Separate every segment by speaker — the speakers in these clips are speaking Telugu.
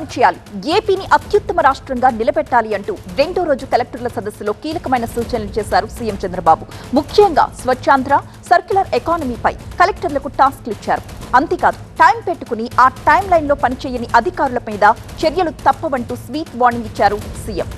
Speaker 1: పనిచేయాలి ఏపీని అత్యుత్తమ రాష్ట్రంగా నిలబెట్టాలి అంటూ రెండో రోజు కలెక్టర్ల సదస్సులో కీలకమైన సూచనలు చేశారు సీఎం చంద్రబాబు. ముఖ్యంగా స్వచ్ఛాంధ్ర సర్క్యులర్ ఎకానమీపై కలెక్టర్లకు టాస్క్లు ఇచ్చారు అంతేకాదు టైం పెట్టుకుని ఆ టైం లైన్లో పనిచేయని అధికారుల మీద చర్యలు తప్పవంటూ స్వీట్ వార్నింగ్ ఇచ్చారు సీఎం.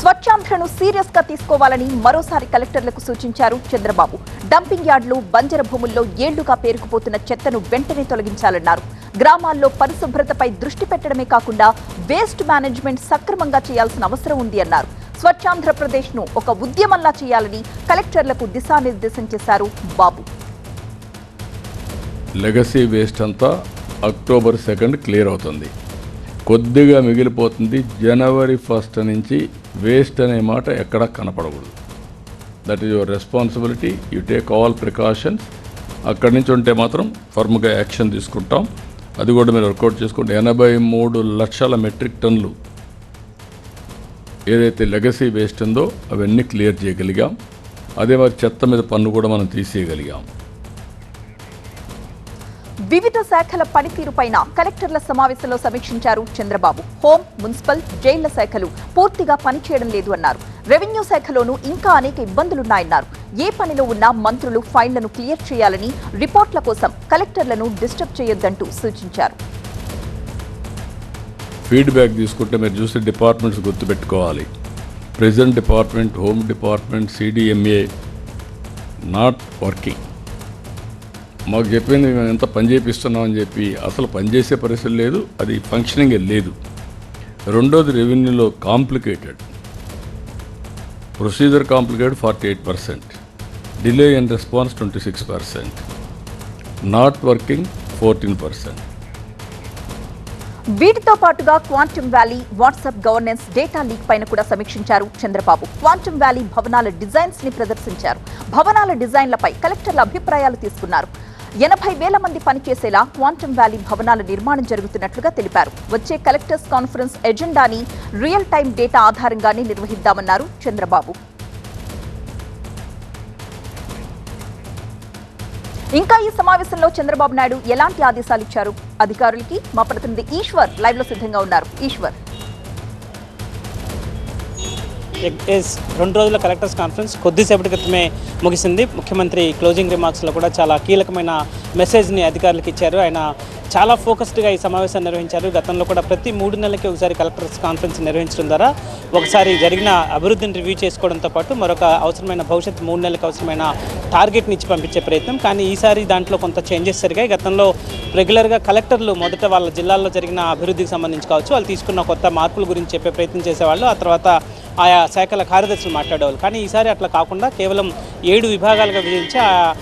Speaker 1: స్వచ్ఛాంధ్రను సీరియస్గా తీసుకోవాలని మరోసారి కలెక్టర్లకు సూచించారు చంద్రబాబు. డంపింగ్ యార్డులు బంజర భూముల్లో ఏళ్ళుగా పేరుకుపోతున్న చెత్తను వెంటనే తొలగించాలన్నారు. గ్రామాల్లో పరిశుభ్రతపై దృష్టి పెట్టడమే కాకుండా వేస్ట్ మేనేజ్మెంట్ సక్రమంగా చేయాల్సిన అవసరం ఉంది అన్నారు. స్వచ్ఛాంధ్రప్రదేశ్ను ఒక ఉద్యమంలా చేయాలని కలెక్టర్లకు దిశానిర్దేశం చేశారు బాబు.
Speaker 2: లెగసీ వేస్ట్ అంతా అక్టోబర్ సెకండ్ క్లియర్ అవుతుంది. కొద్దిగా మిగిలిపోతుంది జనవరి ఫస్ట్ నుంచి వేస్ట్ అనే మాట ఎక్కడ కనపడకూడదు. That is your responsibility you take all precautions అక్కడి నుంచి ఉంటే మాత్రం ఫర్మ్గా యాక్షన్ తీసుకుంటాం. అది కూడా మీరు వర్కౌట్ చేసుకుంటే ఎనభై మూడు లక్షల మెట్రిక్ టన్నులు ఏదైతే లెగసీ వేస్ట్ ఉందో అవన్నీ క్లియర్ చేయగలిగాం. అదే మరి చెత్త మీద పన్ను కూడా మనం తీసేయగలిగాం.
Speaker 1: వివిధ శాఖల పనితీరుపైన కలెక్టర్ల సమావేశంలో సమీక్షించారు చంద్రబాబు. హోం మున్సిపల్ జైళ్ళ శాఖలు పూర్తిగా పనిచేయడం లేదు అన్నారు. రెవెన్యూ శాఖలోనూ ఇంకా అనేక ఇబ్బందులున్నాయన్నారు. ఏ పనిలో ఉన్నా మంత్రులు ఫైళ్ళను క్లియర్ చేయాలని రిపోర్ట్ల కోసం కలెక్టర్లను డిస్టర్బ్ చేయొద్దంటూ సూచించారు.
Speaker 2: ఫీడ్బ్యాక్ తీసుకుంటే మీరు చూసే డిపార్ట్మెంట్స్ గుర్తుపెట్టుకోవాలి. President department home department CDMA not working. మాకు చెప్పింది మేము ఎంత పని చేపిస్తున్నామని చెప్పి అసలు పనిచేసే పరిస్థితి లేదు అది ఫంక్షనింగ్ లేదు. రెండోది రెవెన్యూలో complicated procedure complicated forty eight percent delay and response twenty six percent not working fourteen percent
Speaker 1: వీటితో పాటుగా quantum valley WhatsApp governance data leak పైన కూడా సమీక్షించారు చంద్రబాబు. క్వాంటమ్ వ్యాలీ భవనాల డిజైన్స్ని ప్రదర్శించారు. భవనాల డిజైన్లపై కలెక్టర్ల అభిప్రాయాలు తీసుకున్నారు. ఎనభై వేల మంది పనిచేసేలా క్వాంటమ్ వ్యాలీ భవనాల నిర్మాణం జరుగుతున్నట్లుగా తెలిపారు. వచ్చే కలెక్టర్స్ కాన్ఫరెన్స్ ఎజెండాని రియల్ టైం డేటా ఆధారంగానే నిర్వహిద్దామన్నారు చంద్రబాబు. ఇంకా ఈ సమావేశంలో చంద్రబాబు నాయుడు ఎలాంటి ఆదేశాలు ఇచ్చారు? అధికారులకి మా ప్రతినిధి ఈశ్వర్ లైవ్లో సిద్ధంగా ఉన్నారు. ఈశ్వర్.
Speaker 3: రెండు రోజుల కలెక్టర్స్ కాన్ఫరెన్స్ కొద్దిసేపటి క్రితమే ముగిసింది. ముఖ్యమంత్రి క్లోజింగ్ రిమార్క్స్లో కూడా చాలా కీలకమైన మెసేజ్ని అధికారులకు ఇచ్చారు. ఆయన చాలా ఫోకస్డ్గా ఈ సమావేశాన్ని నిర్వహించారు. గతంలో కూడా ప్రతి మూడు నెలలకి ఒకసారి కలెక్టర్స్ కాన్ఫరెన్స్ నిర్వహించడం ద్వారా ఒకసారి జరిగిన అభివృద్ధిని రివ్యూ చేసుకోవడంతో పాటు మరొక అవసరమైన భవిష్యత్తు మూడు నెలలకు అవసరమైన టార్గెట్ని ఇచ్చి పంపించే ప్రయత్నం. కానీ ఈసారి దాంట్లో కొంత చేంజెస్ జరిగాయి. గతంలో రెగ్యులర్గా కలెక్టర్లు మొదట వాళ్ళ జిల్లాల్లో జరిగిన అభివృద్ధికి సంబంధించి కావచ్చు. వాళ్ళు తీసుకున్న కొత్త మార్పుల గురించి చెప్పే ప్రయత్నం చేసేవాళ్ళు. ఆ తర్వాత ఆయా శాఖల కార్యదర్శులు మాట్లాడేవాళ్ళు. కానీ ఈసారి అట్లా కాకుండా కేవలం ఏడు విభాగాలుగా విభజించి ఆ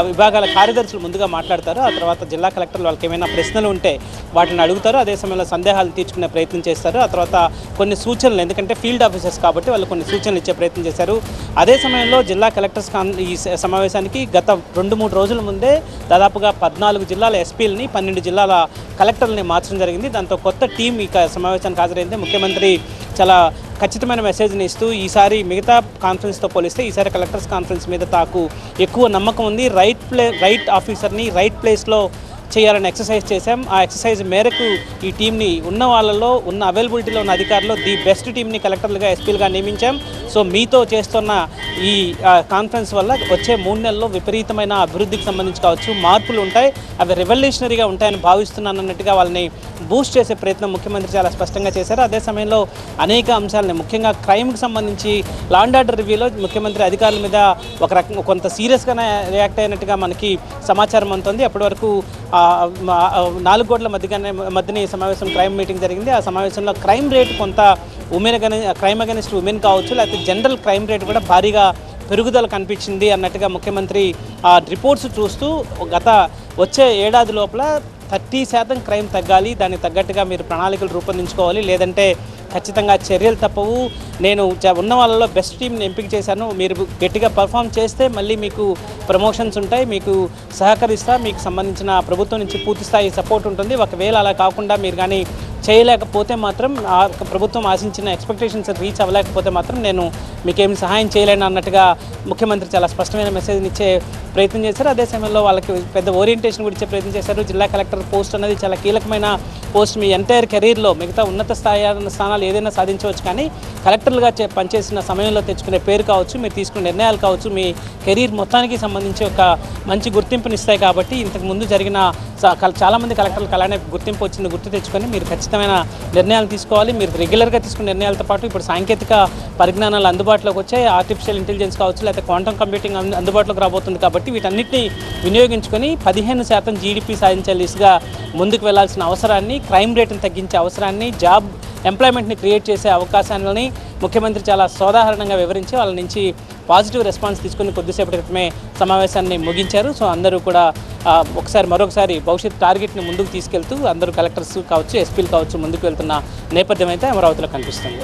Speaker 3: విభాగాల కార్యదర్శులు ముందుగా మాట్లాడతారు. ఆ తర్వాత జిల్లా కలెక్టర్లు వాళ్ళకి ఏమైనా ప్రశ్నలు ఉంటే వాటిని అడుగుతారు. అదే సమయంలో సందేహాలు తీర్చుకునే ప్రయత్నం చేస్తారు. ఆ తర్వాత కొన్ని సూచనలు ఎందుకంటే ఫీల్డ్ ఆఫీసర్స్ కాబట్టి వాళ్ళు కొన్ని సూచనలు ఇచ్చే ప్రయత్నం చేశారు. అదే సమయంలో జిల్లా కలెక్టర్స్ ఈ స- సమావేశానికి గత రెండు మూడు రోజుల ముందే దాదాపుగా పద్నాలుగు జిల్లాల ఎస్పీలని పన్నెండు జిల్లాల కలెక్టర్లని మార్చడం జరిగింది. దాంతో కొత్త టీం ఈ సమావేశానికి హాజరైంది. ముఖ్యమంత్రి చాలా ఖచ్చితమైన మెసేజ్ని ఇస్తూ ఈసారి మిగతా కాన్ఫరెన్స్తో పోలిస్తే ఈసారి కలెక్టర్స్ కాన్ఫరెన్స్ మీద తాకు ఎక్కువ నమ్మకం ఉంది. రైట్ ప్లే రైట్ ఆఫీసర్ని రైట్ ప్లేస్లో చేయాలని ఎక్సర్సైజ్ చేశాం. ఆ ఎక్సర్సైజ్ మేరకు ఈ టీంని ఉన్న వాళ్ళలో ఉన్న అవైలబిలిటీలో ఉన్న అధికారులు ది బెస్ట్ టీంని కలెక్టర్లుగా ఎస్పీలుగా నియమించాం. సో మీతో చేస్తున్న ఈ కాన్ఫరెన్స్ వల్ల వచ్చే మూడు నెలల్లో విపరీతమైన అభివృద్ధికి సంబంధించి కావచ్చు మార్పులు ఉంటాయి. అవి రెవల్యూషనరీగా ఉంటాయని భావిస్తున్నాను అన్నట్టుగా వాళ్ళని బూస్ట్ చేసే ప్రయత్నం ముఖ్యమంత్రి చాలా స్పష్టంగా చేశారు. అదే సమయంలో అనేక అంశాలని ముఖ్యంగా క్రైమ్కి సంబంధించి లాండ్ ఆర్డర్ రివ్యూలో ముఖ్యమంత్రి అధికారుల మీద ఒక రకం కొంత సీరియస్గానే రియాక్ట్ అయినట్టుగా మనకి సమాచారం అందుతుంది. అప్పటి వరకు నాలుగు కోట్ల మధ్యగానే మధ్యన ఈ సమావేశం క్రైమ్ మీటింగ్ జరిగింది. ఆ సమావేశంలో క్రైమ్ రేట్ కొంత ఉమెన్ అగని క్రైమ్ అగనిస్ట్ ఉమెన్ కావచ్చు లేకపోతే జనరల్ క్రైమ్ రేట్ కూడా భారీగా పెరుగుదల కనిపించింది అన్నట్టుగా ముఖ్యమంత్రి ఆ రిపోర్ట్స్ చూస్తూ గత వచ్చే ఏడాది లోపల థర్టీ శాతం క్రైమ్ తగ్గాలి దానికి తగ్గట్టుగా మీరు ప్రణాళికలు రూపొందించుకోవాలి లేదంటే ఖచ్చితంగా చర్యలు తప్పవు. నేను ఉన్న వాళ్ళలో బెస్ట్ టీంని ఎంపిక చేశాను. మీరు గట్టిగా పర్ఫామ్ చేస్తే మళ్ళీ మీకు ప్రమోషన్స్ ఉంటాయి మీకు సహకరిస్తా మీకు సంబంధించిన ప్రభుత్వం నుంచి పూర్తి స్థాయి సపోర్ట్ ఉంటుంది. ఒకవేళ అలా కాకుండా మీరు కానీ చేయలేకపోతే మాత్రం ఆ ప్రభుత్వం ఆశించిన ఎక్స్పెక్టేషన్స్ రీచ్ అవ్వలేకపోతే మాత్రం నేను మీకేం సహాయం చేయలేను అన్నట్టుగా ముఖ్యమంత్రి చాలా స్పష్టమైన మెసేజ్ని ఇచ్చే ప్రయత్నం చేశారు. అదే సమయంలో వాళ్ళకి పెద్ద ఓరియంటేషన్ కూడా ఇచ్చే ప్రయత్నం చేశారు. జిల్లా కలెక్టర్ పోస్ట్ అనేది చాలా కీలకమైన పోస్ట్ మీ ఎంటైర్ కెరీర్లో మిగతా ఉన్నత స్థాయి స్థానాలు ఏదైనా సాధించవచ్చు కానీ కలెక్టర్లుగా చే- పనిచేసిన సమయంలో తెచ్చుకునే పేరు కావచ్చు మీరు తీసుకునే నిర్ణయాలు కావచ్చు మీ కెరీర్ మొత్తానికి సంబంధించి ఒక మంచి గుర్తింపుని ఇస్తాయి కాబట్టి ఇంతకు ముందు జరిగిన స- చాలామంది కలెక్టర్లకు అలానే గుర్తింపు వచ్చింది గుర్తు తెచ్చుకొని మీరు ఖచ్చితమైన నిర్ణయాలు తీసుకోవాలి. మీరు రెగ్యులర్గా తీసుకునే నిర్ణయాలతో పాటు ఇప్పుడు సాంకేతిక పరిజ్ఞానాలు అందుబాటులోకి వచ్చాయి. ఆర్టిఫిషియల్ ఇంటెలిజెన్స్ కావచ్చు లేకపోతే క్వాంటమ్ కంప్యూటింగ్ అందుబాటులోకి రాబోతుంది కాబట్టి వీటన్నిటిని వినియోగించుకొని పదిహేను శాతం జీడిపి సాధించే దిశగా ముందుకు వెళ్ళాల్సిన అవసరాన్ని క్రైమ్ రేటును తగ్గించే అవసరాన్ని జాబ్ ఎంప్లాయ్మెంట్ని క్రియేట్ చేసే అవకాశాలని ముఖ్యమంత్రి చాలా సోదాహరణంగా వివరించి వాళ్ళ నుంచి పాజిటివ్ రెస్పాన్స్ తీసుకుని కొద్దిసేపటి క్రితమే సమావేశాన్ని ముగించారు. సో అందరూ కూడా ఒకసారి మరొకసారి భవిష్యత్ టార్గెట్ని ముందుకు తీసుకెళ్తూ అందరూ కలెక్టర్స్ కావచ్చు ఎస్పీలు కావచ్చు ముందుకు వెళ్తున్న నేపథ్యం అయితే అమరావతిలో కనిపిస్తుంది.